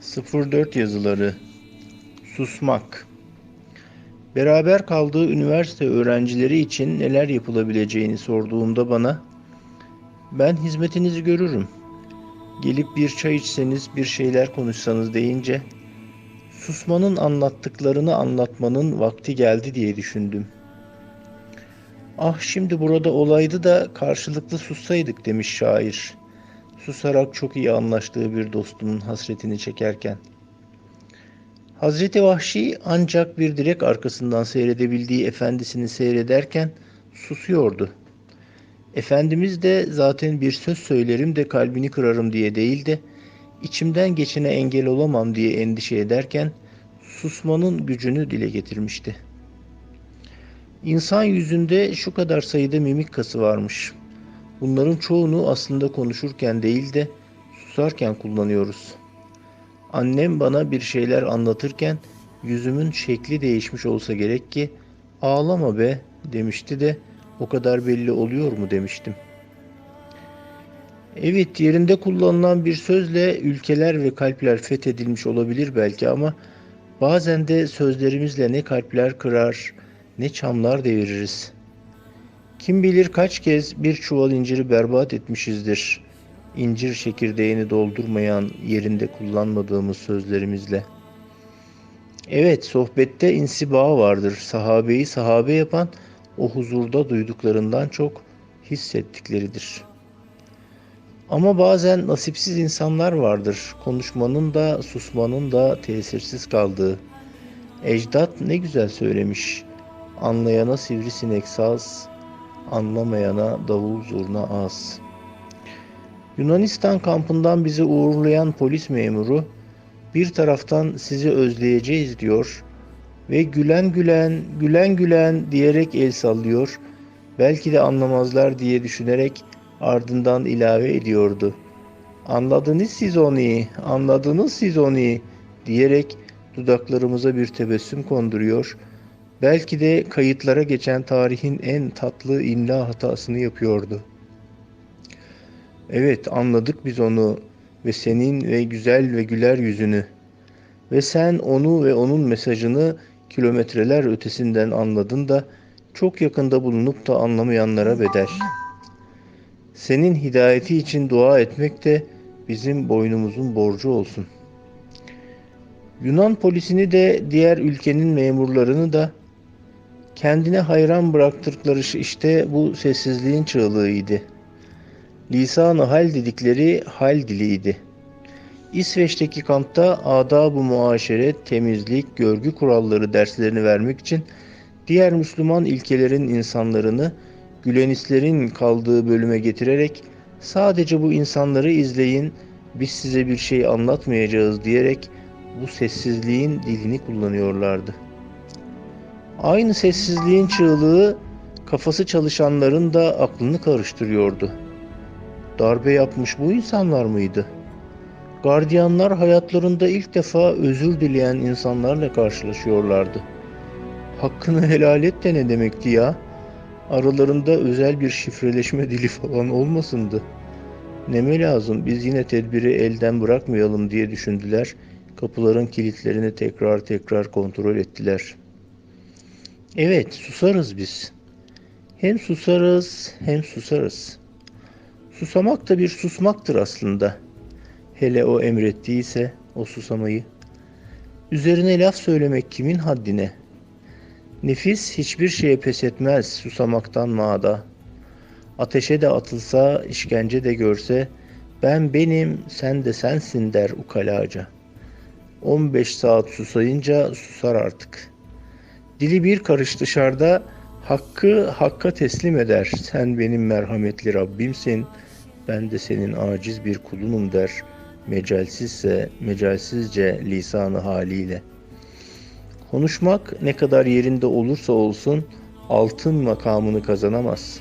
04 yazıları Susmak Beraber kaldığı üniversite öğrencileri için neler yapılabileceğini sorduğumda bana ben hizmetinizi görürüm. Gelip bir çay içseniz, bir şeyler konuşsanız deyince susmanın anlattıklarını anlatmanın vakti geldi diye düşündüm. Ah şimdi burada olaydı da karşılıklı sussaydık demiş şair. Susarak çok iyi anlaştığı bir dostumun hasretini çekerken. Hazreti Vahşi ancak bir direk arkasından seyredebildiği efendisini seyrederken susuyordu. Efendimiz de zaten bir söz söylerim de kalbini kırarım diye değil de içimden geçene engel olamam diye endişe ederken susmanın gücünü dile getirmişti. İnsan yüzünde şu kadar sayıda mimik kası varmış. Bunların çoğunu aslında konuşurken değil de susarken kullanıyoruz. Annem bana bir şeyler anlatırken yüzümün şekli değişmiş olsa gerek ki ağlama be demişti de o kadar belli oluyor mu demiştim. Evet yerinde kullanılan bir sözle ülkeler ve kalpler fethedilmiş olabilir belki ama bazen de sözlerimizle ne kalpler kırar ne çamlar deviririz. Kim bilir kaç kez bir çuval inciri berbat etmişizdir. İncir çekirdeğini doldurmayan yerinde kullanmadığımız sözlerimizle. Evet sohbette insiba vardır. Sahabeyi sahabe yapan o huzurda duyduklarından çok hissettikleridir. Ama bazen nasipsiz insanlar vardır. Konuşmanın da susmanın da tesirsiz kaldığı. Ecdat ne güzel söylemiş. Anlayana sivrisinek saz, anlamayana davul zurna az. Yunanistan kampından bizi uğurlayan polis memuru bir taraftan sizi özleyeceğiz diyor ve gülen gülen, gülen gülen diyerek el sallıyor. Belki de anlamazlar diye düşünerek ardından ilave ediyordu. Anladınız siz onu, anladınız siz onu diyerek dudaklarımıza bir tebessüm konduruyor. Belki de kayıtlara geçen tarihin en tatlı imla hatasını yapıyordu. Evet anladık biz onu ve senin ve güzel ve güler yüzünü. Ve sen onu ve onun mesajını kilometreler ötesinden anladın da çok yakında bulunup da anlamayanlara bedel. Senin hidayeti için dua etmek de bizim boynumuzun borcu olsun. Yunan polisini de diğer ülkenin memurlarını da kendine hayran bıraktıkları işte bu sessizliğin çığlığıydı. Lisan-ı hal dedikleri hal diliydi. İsveç'teki kampta adab-ı muaşeret, temizlik, görgü kuralları derslerini vermek için diğer Müslüman ilkelerin insanlarını Gülenistlerin kaldığı bölüme getirerek sadece bu insanları izleyin, biz size bir şey anlatmayacağız diyerek bu sessizliğin dilini kullanıyorlardı. Aynı sessizliğin çığlığı kafası çalışanların da aklını karıştırıyordu. Darbe yapmış bu insanlar mıydı? Gardiyanlar hayatlarında ilk defa özür dileyen insanlarla karşılaşıyorlardı. Hakkını helal et de ne demekti ya? Aralarında özel bir şifreleşme dili falan olmasındı. Neme lazım biz yine tedbiri elden bırakmayalım diye düşündüler. Kapıların kilitlerini tekrar tekrar kontrol ettiler. Evet susarız biz. Hem susarız hem susarız. Susamak da bir susmaktır aslında. Hele o emrettiyse o susamayı. Üzerine laf söylemek kimin haddine? Nefis hiçbir şeye pes etmez susamaktan maada. Ateşe de atılsa, işkence de görse, ben benim, sen de sensin der ukalaca. 15 saat susayınca susar artık. Dili bir karış dışarıda, hakkı hakka teslim eder. Sen benim merhametli Rabbimsin, ben de senin aciz bir kulunum der. Mecalsizse, mecalsizce lisanı haliyle.'' Konuşmak ne kadar yerinde olursa olsun altın makamını kazanamaz.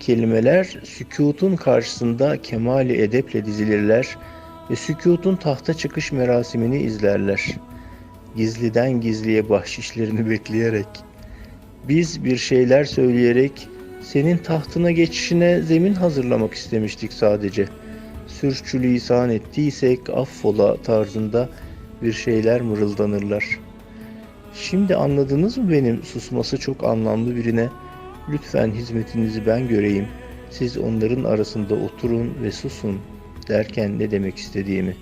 Kelimeler sükutun karşısında kemali edeple dizilirler ve sükutun tahta çıkış merasimini izlerler. Gizliden gizliye bahşişlerini bekleyerek. Biz bir şeyler söyleyerek senin tahtına geçişine zemin hazırlamak istemiştik sadece. Sürçülisan ettiysek affola tarzında bir şeyler mırıldanırlar. Şimdi anladınız mı benim susması çok anlamlı birine? Lütfen hizmetinizi ben göreyim. Siz onların arasında oturun ve susun derken ne demek istediğimi.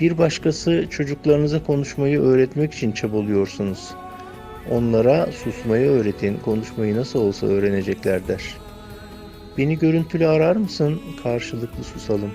Bir başkası çocuklarınıza konuşmayı öğretmek için çabalıyorsunuz. Onlara susmayı öğretin, konuşmayı nasıl olsa öğrenecekler der. Beni görüntülü arar mısın? Karşılıklı susalım.